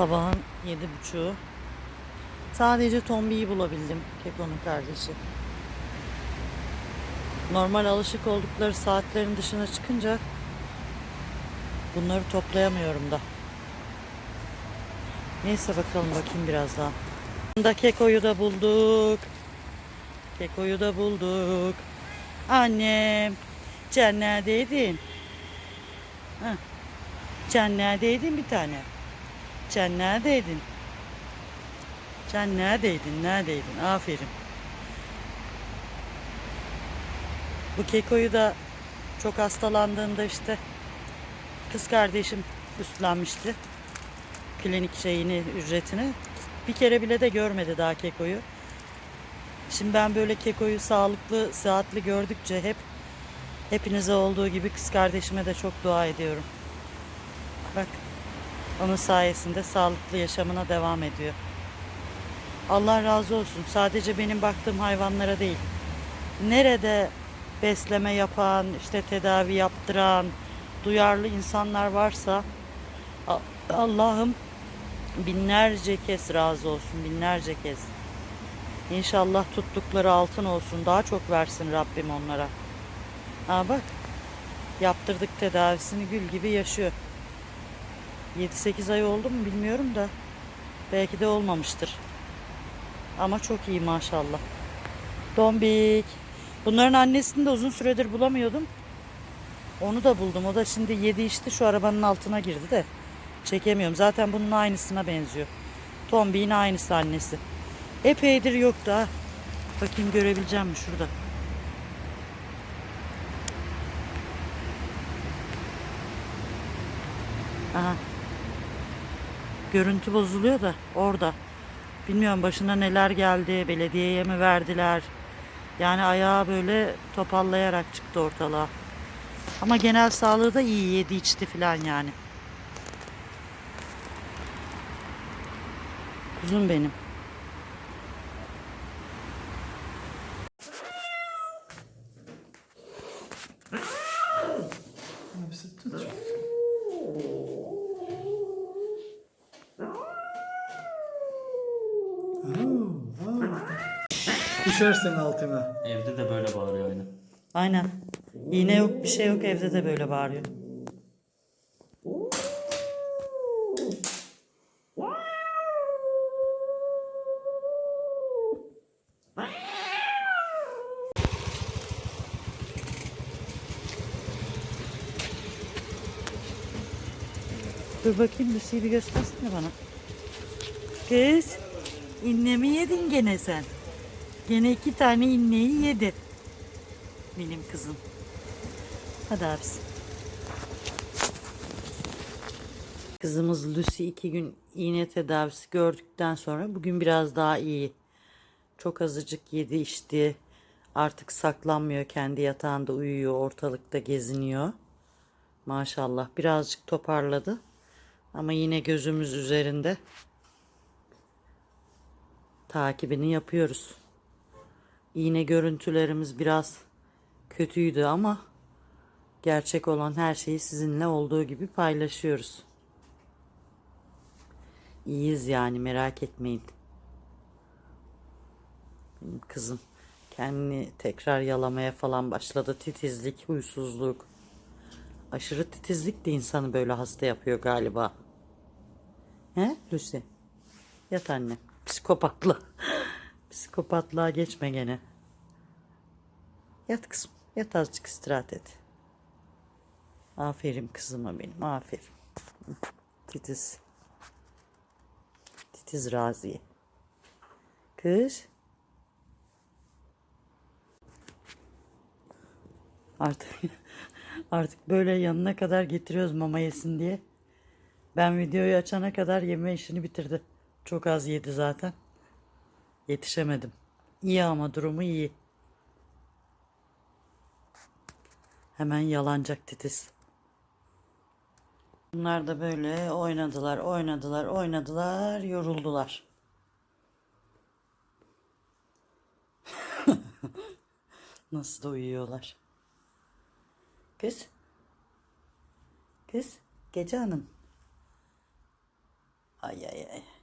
Sabahın yedi buçuğu. Sadece Tombi'yi bulabildim. Keko'nun kardeşi. Normal alışık oldukları saatlerin dışına çıkınca bunları toplayamıyorum da. Neyse bakalım bakayım biraz daha. Da Keko'yu da bulduk. Keko'yu da bulduk. Annem. Sen neredeydin? Heh. Sen neredeydin bir tane? Sen neredeydin? Sen neredeydin? Neredeydin? Aferin. Bu Keko'yu da çok hastalandığında işte kız kardeşim üstlenmişti. Klinik şeyini, ücretini. Bir kere bile de görmedi daha Keko'yu. Şimdi ben böyle Keko'yu sağlıklı, sıhhatli gördükçe hep hepinize olduğu gibi kız kardeşime de çok dua ediyorum. Bak onun sayesinde sağlıklı yaşamına devam ediyor. Allah razı olsun. Sadece benim baktığım hayvanlara değil. Nerede besleme yapan, işte tedavi yaptıran, duyarlı insanlar varsa Allah'ım binlerce kez razı olsun. Binlerce kez. İnşallah tuttukları altın olsun. Daha çok versin Rabbim onlara. Ha bak. Yaptırdık tedavisini gül gibi yaşıyor. 7-8 ay oldu mu bilmiyorum da. Belki de olmamıştır. Ama çok iyi maşallah. Dombik. Bunların annesini de uzun süredir bulamıyordum. Onu da buldum. O da şimdi yedi içti şu arabanın altına girdi de. Çekemiyorum. Zaten bunun aynısına benziyor. Tombik'in aynısı annesi. Epeydir yoktu ha. Bakayım görebileceğim mi şurada. Aha. Görüntü bozuluyor da orada. Bilmiyorum başına neler geldi, belediyeye mi verdiler? Yani ayağı böyle topallayarak çıktı ortalığa. Ama genel sağlığı da iyi yedi içti falan yani. Kuzum benim. Düşersin altına. Evde de böyle bağırıyor aynı. Aynen. İğne yok bir şey yok evde de böyle bağırıyor. Dur bakayım Lucy'yi bir göstersene bana. Kız, inne mi yedin gene sen? Gene iki tane inneyi yedi. Benim kızım. Hadi abisi. Kızımız Lucy iki gün iğne tedavisi gördükten sonra bugün biraz daha iyi. Çok azıcık yedi içti. Artık saklanmıyor kendi yatağında uyuyor ortalıkta geziniyor. Maşallah birazcık toparladı. Ama yine gözümüz üzerinde. Takibini yapıyoruz. Yine görüntülerimiz biraz kötüydü ama gerçek olan her şeyi sizinle olduğu gibi paylaşıyoruz. İyiyiz yani merak etmeyin. Benim kızım kendini tekrar yalamaya falan başladı. Titizlik, huysuzluk. Aşırı titizlik de insanı böyle hasta yapıyor galiba. He Lucy? Yat anne. Psikopatla. Psikopatlığa geçme gene. Yat kızım. Yat azıcık istirahat et. Aferin kızıma benim. Aferin. Titiz. Titiz Raziye. Kız. Artık artık böyle yanına kadar getiriyoruz mama yesin diye. Ben videoyu açana kadar yeme işini bitirdi. Çok az yedi zaten. Yetişemedim. İyi ama durumu iyi. Hemen yalanacak titiz. Bunlar da böyle oynadılar, oynadılar, oynadılar, yoruldular. Nasıl da uyuyorlar. Kız. Kız, gece hanım. Ay ay ay.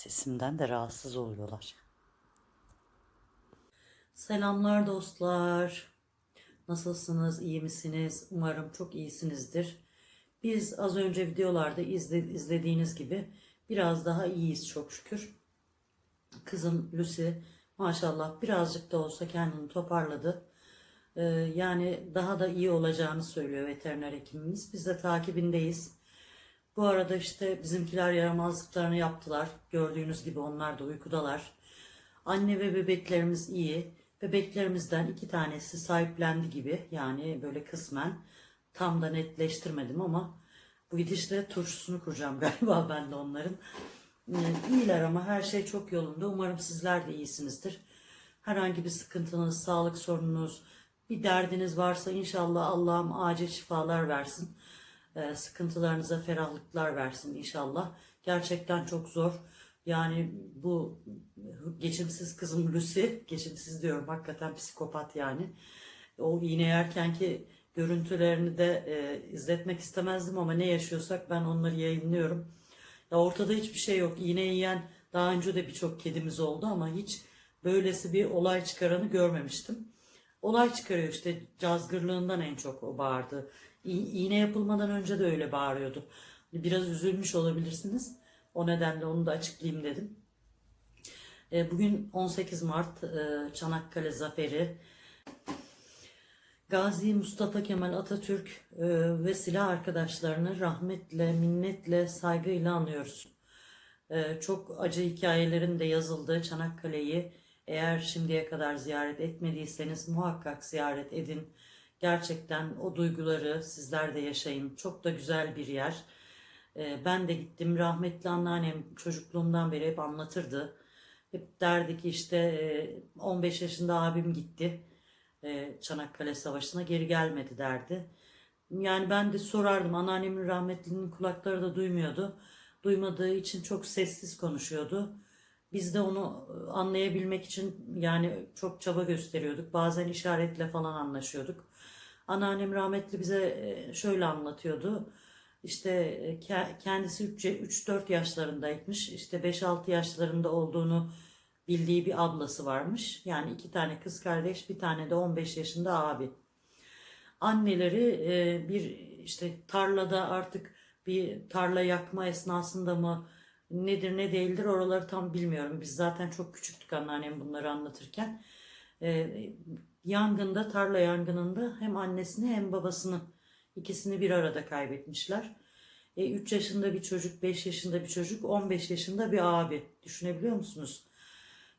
Sesimden de rahatsız oluyorlar. Selamlar dostlar. Nasılsınız? iyi misiniz? Umarım çok iyisinizdir. Biz az önce videolarda izle, izlediğiniz gibi biraz daha iyiyiz çok şükür. Kızım Lucy maşallah birazcık da olsa kendini toparladı. Ee, yani daha da iyi olacağını söylüyor veteriner hekimimiz. Biz de takibindeyiz. Bu arada işte bizimkiler yaramazlıklarını yaptılar. Gördüğünüz gibi onlar da uykudalar. Anne ve bebeklerimiz iyi. Bebeklerimizden iki tanesi sahiplendi gibi. Yani böyle kısmen. Tam da netleştirmedim ama bu gidişle turşusunu kuracağım galiba ben de onların. Ee, İyiler ama her şey çok yolunda. Umarım sizler de iyisinizdir. Herhangi bir sıkıntınız, sağlık sorununuz, bir derdiniz varsa inşallah Allah'ım acil şifalar versin. Ee, sıkıntılarınıza ferahlıklar versin inşallah. Gerçekten çok zor. Yani bu geçimsiz kızım Lucy, geçimsiz diyorum hakikaten psikopat yani. O iğne yerken ki görüntülerini de e, izletmek istemezdim ama ne yaşıyorsak ben onları yayınlıyorum. Ya ortada hiçbir şey yok. İğne yiyen daha önce de birçok kedimiz oldu ama hiç böylesi bir olay çıkaranı görmemiştim. Olay çıkarıyor işte cazgırlığından en çok o bağırdı. İğne yapılmadan önce de öyle bağırıyordu. Biraz üzülmüş olabilirsiniz. O nedenle onu da açıklayayım dedim. E, Bugün 18 Mart e, Çanakkale Zaferi. Gazi Mustafa Kemal Atatürk e, ve silah arkadaşlarını rahmetle, minnetle, saygıyla anıyoruz. Çok acı hikayelerin de yazıldığı Çanakkale'yi eğer şimdiye kadar ziyaret etmediyseniz muhakkak ziyaret edin. Gerçekten o duyguları sizler de yaşayın. Çok da güzel bir yer. E, Ben de gittim. Rahmetli anneannem çocukluğumdan beri hep anlatırdı. Hep derdi ki işte e, 15 yaşında abim gitti e, Çanakkale Savaşı'na geri gelmedi derdi. Yani ben de sorardım. Anneannemin rahmetlinin kulakları da duymuyordu. Duymadığı için çok sessiz konuşuyordu. Biz de onu anlayabilmek için yani çok çaba gösteriyorduk. Bazen işaretle falan anlaşıyorduk. Anneannem rahmetli bize şöyle anlatıyordu. İşte ke- kendisi 3-4 yaşlarındaymış. İşte 5-6 yaşlarında olduğunu bildiği bir ablası varmış. Yani iki tane kız kardeş, bir tane de 15 yaşında abi. Anneleri bir işte tarlada artık bir tarla yakma esnasında mı nedir ne değildir oraları tam bilmiyorum. Biz zaten çok küçüktük anneannem bunları anlatırken. E, yangında, tarla yangınında hem annesini hem babasını ikisini bir arada kaybetmişler. E, 3 yaşında bir çocuk, 5 yaşında bir çocuk, 15 yaşında bir abi. Düşünebiliyor musunuz?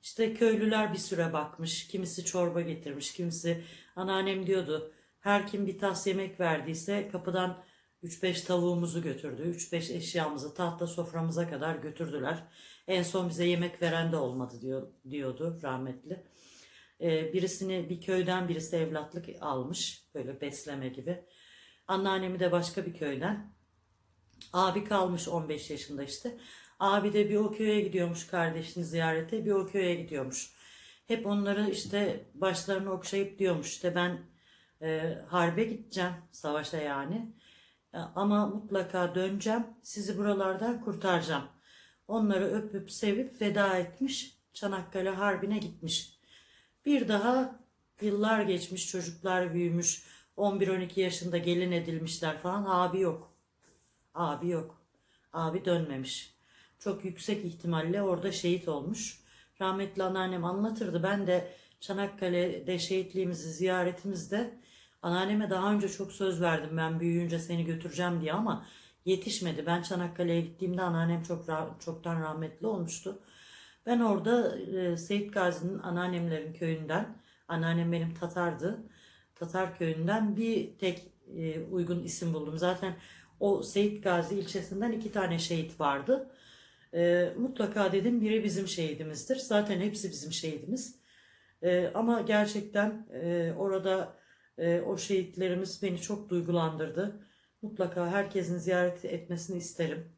İşte köylüler bir süre bakmış. Kimisi çorba getirmiş, kimisi anneannem diyordu. Her kim bir tas yemek verdiyse kapıdan 3-5 tavuğumuzu götürdü. 3-5 eşyamızı tahta soframıza kadar götürdüler. En son bize yemek veren de olmadı diyor, diyordu rahmetli. Ee, birisini bir köyden birisi evlatlık almış. Böyle besleme gibi. Anneannemi de başka bir köyden. Abi kalmış 15 yaşında işte. Abi de bir o köye gidiyormuş kardeşini ziyarete, bir o köye gidiyormuş. Hep onları işte başlarını okşayıp diyormuş işte ben e, harbe gideceğim, savaşa yani. E, Ama mutlaka döneceğim, sizi buralardan kurtaracağım. Onları öpüp sevip veda etmiş, Çanakkale Harbi'ne gitmiş. Bir daha yıllar geçmiş, çocuklar büyümüş, 11-12 yaşında gelin edilmişler falan. Abi yok. Abi yok. Abi dönmemiş. Çok yüksek ihtimalle orada şehit olmuş. Rahmetli anneannem anlatırdı. Ben de Çanakkale'de şehitliğimizi ziyaretimizde anneanneme daha önce çok söz verdim. Ben büyüyünce seni götüreceğim diye ama yetişmedi. Ben Çanakkale'ye gittiğimde anneannem çok çoktan rahmetli olmuştu. Ben orada e, Seyit Gazi'nin anneannemlerin köyünden, anneannem benim Tatar'dı. Tatar köyünden bir tek e, uygun isim buldum. Zaten o Seyit Gazi ilçesinden iki tane şehit vardı. E, mutlaka dedim biri bizim şehidimizdir. Zaten hepsi bizim şehidimiz. E, ama gerçekten e, orada e, o şehitlerimiz beni çok duygulandırdı. Mutlaka herkesin ziyaret etmesini isterim.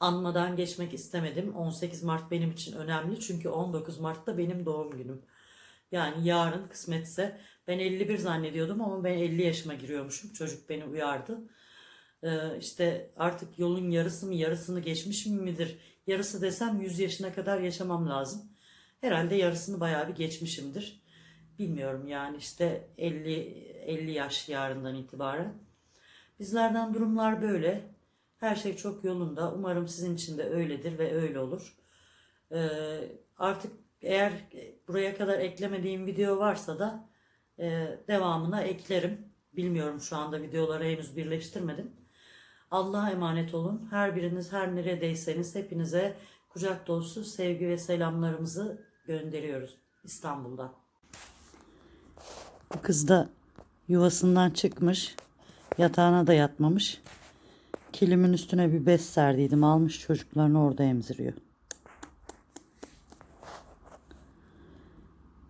Anmadan geçmek istemedim. 18 Mart benim için önemli çünkü 19 Mart'ta benim doğum günüm. Yani yarın kısmetse ben 51 zannediyordum ama ben 50 yaşıma giriyormuşum. Çocuk beni uyardı. Ee, işte artık yolun yarısı mı yarısını geçmiş mi midir? Yarısı desem 100 yaşına kadar yaşamam lazım. Herhalde yarısını bayağı bir geçmişimdir. Bilmiyorum yani işte 50 50 yaş yarından itibaren. Bizlerden durumlar böyle. Her şey çok yolunda. Umarım sizin için de öyledir ve öyle olur. Ee, artık eğer buraya kadar eklemediğim video varsa da e, devamına eklerim. Bilmiyorum şu anda videoları henüz birleştirmedim. Allah'a emanet olun. Her biriniz her neredeyseniz hepinize kucak dolusu sevgi ve selamlarımızı gönderiyoruz İstanbul'dan. Kız da yuvasından çıkmış. Yatağına da yatmamış. Kilimin üstüne bir bez serdiydim. Almış çocuklarını orada emziriyor.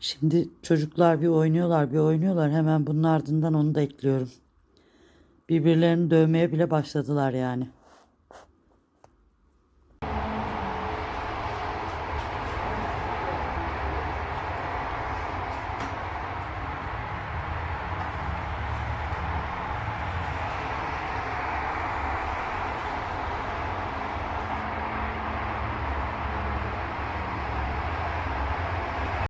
Şimdi çocuklar bir oynuyorlar bir oynuyorlar. Hemen bunun ardından onu da ekliyorum. Birbirlerini dövmeye bile başladılar yani.